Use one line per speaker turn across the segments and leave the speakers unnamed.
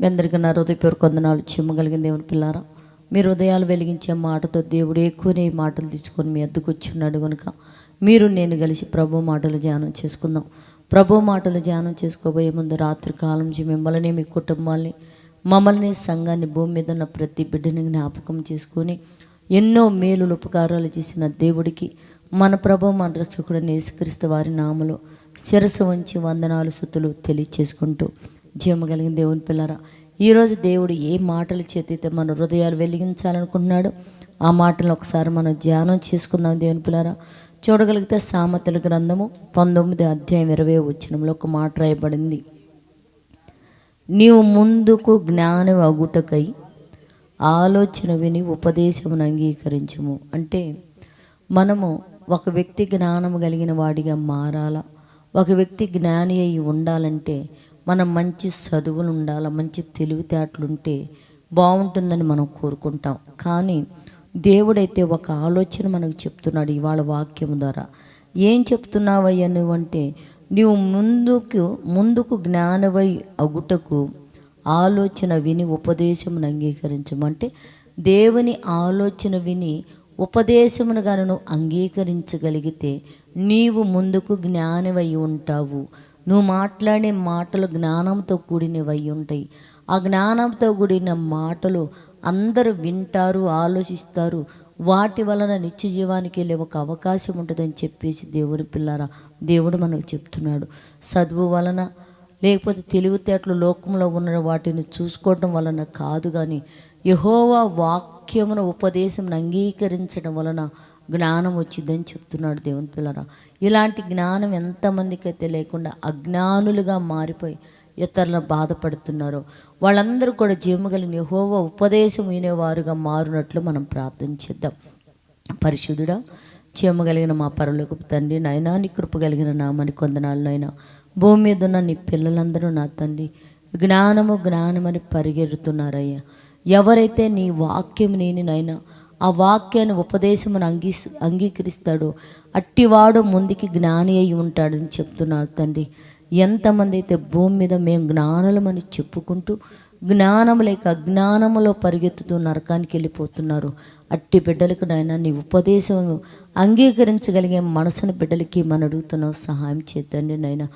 మీ అందరికీ నా హృదయపూర్వక వందనాలు. చెమ్మగలిగిన దేవుని పిల్లారా మీరు హృదయాలు వెలిగించే మాటతో దేవుడు ఎక్కువనే ఈ మాటలు తీసుకొని మీ అద్దకు వచ్చున్నాడు కనుక మీరు నేను కలిసి ప్రభు మాటలు ధ్యానం చేసుకుందాం. ప్రభు మాటలు ధ్యానం చేసుకోబోయే ముందు రాత్రి కాలం నుంచి మిమ్మల్ని మీ కుటుంబాల్ని మమ్మల్ని సంఘాన్ని భూమి మీద ఉన్న ప్రతి బిడ్డని జ్ఞాపకం చేసుకొని ఎన్నో మేలులు ఉపకారాలు చేసిన దేవుడికి మన ప్రభు మన రక్షకుడు నేసుక్రీస్తు వారి నామలో శిరసు వంచి వందనాలు సుతులు తెలియచేసుకుంటూ జీవము కలిగిన దేవుని పిల్లరా ఈరోజు దేవుడు ఏ మాటలు చేతితే మన హృదయాలు వెలిగించాలనుకుంటున్నాడు ఆ మాటలను ఒకసారి మనం ధ్యానం చేసుకుందాం దేవుని పిల్లరా. చూడగలిగితే సామెతల గ్రంథము పంతొమ్మిది అధ్యాయం ఇరవై వచ్చినంలో ఒక మాట రాయబడింది. నీవు ముందుకు జ్ఞానం అగుటకై ఆలోచన విని ఉపదేశమును అంగీకరించము. అంటే మనము ఒక వ్యక్తి జ్ఞానం కలిగిన వాడిగా మారాలా? ఒక వ్యక్తి జ్ఞాని అయి ఉండాలంటే మనం మంచి చదువులు ఉండాలి మంచి తెలివితేటలుంటే బాగుంటుందని మనం కోరుకుంటాం. కానీ దేవుడైతే ఒక ఆలోచన మనకు చెప్తున్నాడు ఇవాళ వాక్యం ద్వారా. ఏం చెప్తున్నావయ్యా నువ్వు అంటే నీవు ముందుకు ముందుకు జ్ఞానవై అగుటకు ఆలోచన విని ఉపదేశమును అంగీకరించమంటే దేవుని ఆలోచన విని ఉపదేశమును గాను అంగీకరించగలిగితే నీవు ముందుకు జ్ఞానవై ఉంటావు. నువ్వు మాట్లాడే మాటలు జ్ఞానంతో కూడినవై ఉంటాయి. ఆ జ్ఞానంతో కూడిన మాటలు అందరూ వింటారు ఆలోచిస్తారు. వాటి వలన నిత్య జీవానికి వెళ్ళే ఒక అవకాశం ఉంటుందని చెప్పేసి దేవుని పిల్లారా దేవుడు మనకు చెప్తున్నాడు. చదువు వలన లేకపోతే తెలివితేటలు లోకంలో ఉన్న వాటిని చూసుకోవడం వలన కాదు కానీ యహోవా వాక్యమును ఉపదేశం అంగీకరించడం వలన జ్ఞానం వచ్చిందని చెప్తున్నాడు దేవుని పిల్లరా. ఇలాంటి జ్ఞానం ఎంతమందికైతే లేకుండా అజ్ఞానులుగా మారిపోయి ఇతరులను బాధపడుతున్నారో వాళ్ళందరూ కూడా జీవగలిగిన యహోవా ఉపదేశం వినేవారుగా మారినట్లు మనం ప్రార్థన చేద్దాం. పరిశుద్ధుడా చేయమగలిగిన మా పరులకు తండ్రి నైనా నీ కృప కలిగిన నామని కొందనాళ్ళనైనా భూమి మీద ఉన్న నీ పిల్లలందరూ నా తండ్రి జ్ఞానము జ్ఞానమని పరిగెడుతున్నారయ్యా. ఎవరైతే నీ వాక్యం నేను నైనా ఆ వాక్యాన్ని ఉపదేశమును అంగీ అంగీకరిస్తాడో. అట్టివాడు ముందుకి జ్ఞాని అయి ఉంటాడని చెప్తున్నాడు తండ్రి. ఎంతమంది అయితే భూమి మీద మేము జ్ఞానులమని చెప్పుకుంటూ జ్ఞానం లేక అజ్ఞానములో పరిగెత్తుతూ నరకానికి వెళ్ళిపోతున్నారు. అట్టి బిడ్డలకు నాయన నీ ఉపదేశం అంగీకరించగలిగే మనసును బిడ్డలకి మనం అడుగుతున్నావు సహాయం చేద్దండి నాయన.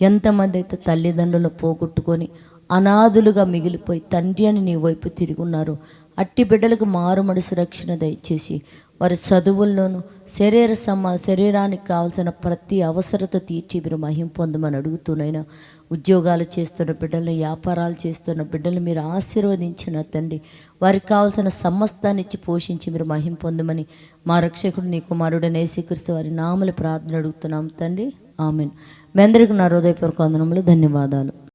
ఎంతమంది అయితే తల్లిదండ్రులను పోగొట్టుకొని అనాథులుగా మిగిలిపోయి తండ్రి అని నీ వైపు తిరిగి ఉన్నారు. అట్టి బిడ్డలకు మారు రక్షణ దయచేసి వారి చదువుల్లోనూ శరీర సమా శరీరానికి కావాల్సిన ప్రతి అవసరత తీర్చి మీరు మహిం పొందమని అడుగుతూనైనా ఉద్యోగాలు చేస్తున్న బిడ్డలు వ్యాపారాలు చేస్తున్న బిడ్డలు మీరు ఆశీర్వదించిన తండ్రి వారికి కావాల్సిన సమస్తాన్ని ఇచ్చి పోషించి మీరు మహిం పొందమని మా రక్షకుడు నీ కుమారుడు నేసీకరిస్తూ వారి నామలు ప్రార్థన అడుగుతున్నాం తండ్రి. ఆమెన్. మీ అందరికీ నా హృదయపూర్వక వందనములు ధన్యవాదాలు.